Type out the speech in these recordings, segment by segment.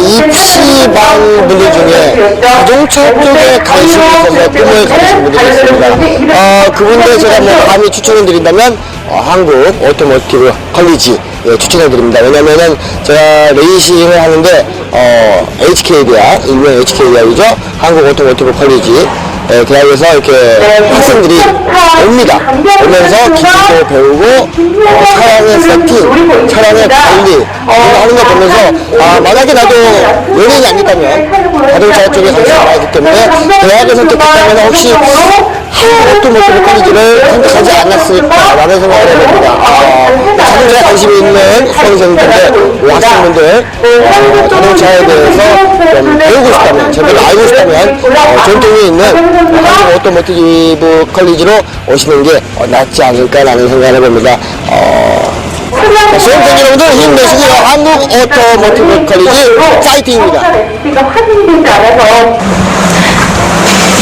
입시반 분들 중에 자동차 쪽에 관심이 있어서 꿈을 가지신 분들이 있습니다. 어, 그분들 제가 뭐 감히 추천을 드린다면 어, 한국 오토모티브 컬리지 예, 추천해 드립니다. 왜냐면은 제가 레이싱을 하는데 어, HK 대학, 일명 HK 대학이죠. 한국 오토모티브 컬리지 예, 대학에서 이렇게 학생들이 옵니다. 오면서 기술도 배우고 어, 차량의 세팅, 차량의 관리 이런 거 하는 거 보면서 아 만약에 나도 연예인이 아니다면 자동차 쪽에 관심이 많기 때문에 대학을 선택했다면 혹시 오토모티브 컬리지를 선택하지 않았을까라는 생각을 해봅니다. 아, 자동차에 관심이 있는 수험생분들, 학생분들 어, 자동차에 대해서 좀 배우고 싶다면 제대로 알고 싶다면 어, 전통이 있는 한국 오토모티브 컬리지로 오시는 게 어, 낫지 않을까라는 생각을 해봅니다. 어, 자, 수험생 여러분들 힘내시고요. 한국 오토모티브 컬리지 파이팅입니다. 지금 확인되지 않아서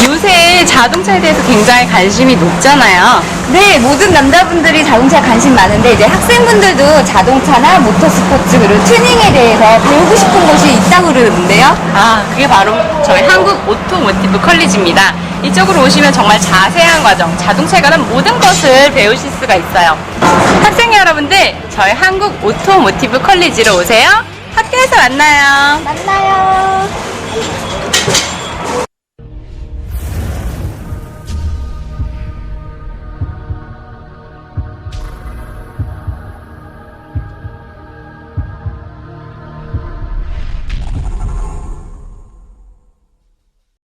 요새 자동차에 대해서 굉장히 관심이 높잖아요. 네, 모든 남자분들이 자동차에 관심 많은데 이제 학생분들도 자동차나 모터스포츠 그리고 튜닝에 대해서 배우고 싶은 것이 있다고 그러는데요. 아, 그게 바로 저희 한국 오토모티브 컬리지입니다. 이쪽으로 오시면 정말 자세한 과정, 자동차에 관한 모든 것을 배우실 수가 있어요. 학생 여러분들, 저희 한국 오토모티브 컬리지로 오세요. 학교에서 만나요. 만나요.